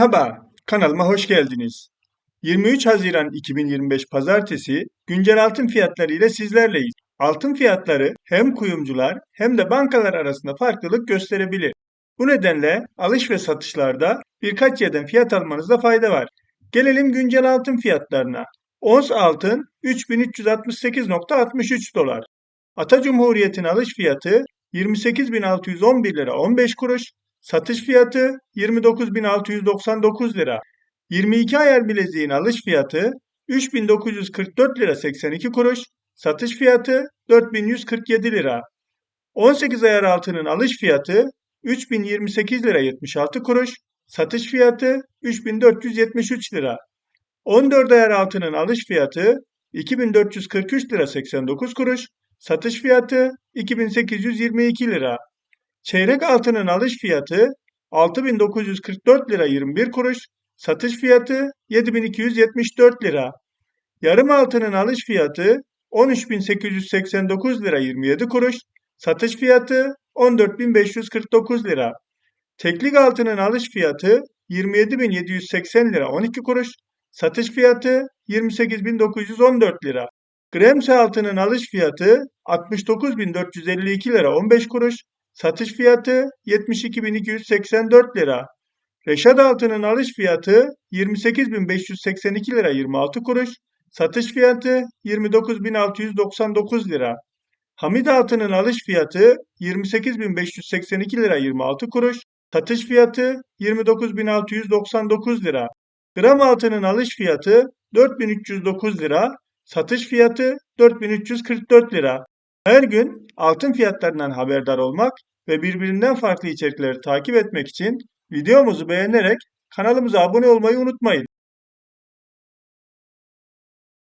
Merhaba, kanalıma hoş geldiniz. 23 Haziran 2025 Pazartesi güncel altın fiyatları ile sizlerleyiz. Altın fiyatları hem kuyumcular hem de bankalar arasında farklılık gösterebilir. Bu nedenle alış ve satışlarda birkaç yerden fiyat almanızda fayda var. Gelelim güncel altın fiyatlarına. Ons altın 3368.63 dolar. Ata Cumhuriyet'in alış fiyatı 28.611 lira 15 kuruş. Satış fiyatı 29.699 lira. 22 ayar bileziğin alış fiyatı 3.944 lira 82 kuruş. Satış fiyatı 4.147 lira. 18 ayar altının alış fiyatı 3028 lira 76 kuruş. Satış fiyatı 3473 lira. 14 ayar altının alış fiyatı 2443 lira 89 kuruş. Satış fiyatı 2822 lira. Çeyrek altının alış fiyatı 6944 lira 21 kuruş, satış fiyatı 7274 lira. Yarım altının alış fiyatı 13889 lira 27 kuruş, satış fiyatı 14549 lira. Teklik altının alış fiyatı 27780 lira 12 kuruş, satış fiyatı 28914 lira. Gremse altının alış fiyatı 69452 lira 15 kuruş, Satış fiyatı 72.284 lira. Reşat altının alış fiyatı 28.582 lira 26 kuruş. Satış fiyatı 29.699 lira. Hamit altının alış fiyatı 28.582 lira 26 kuruş. Satış fiyatı 29.699 lira. Gram altının alış fiyatı 4.309 lira. Satış fiyatı 4.344 lira. Her gün altın fiyatlarından haberdar olmak ve birbirinden farklı içerikleri takip etmek için videomuzu beğenerek kanalımıza abone olmayı unutmayın.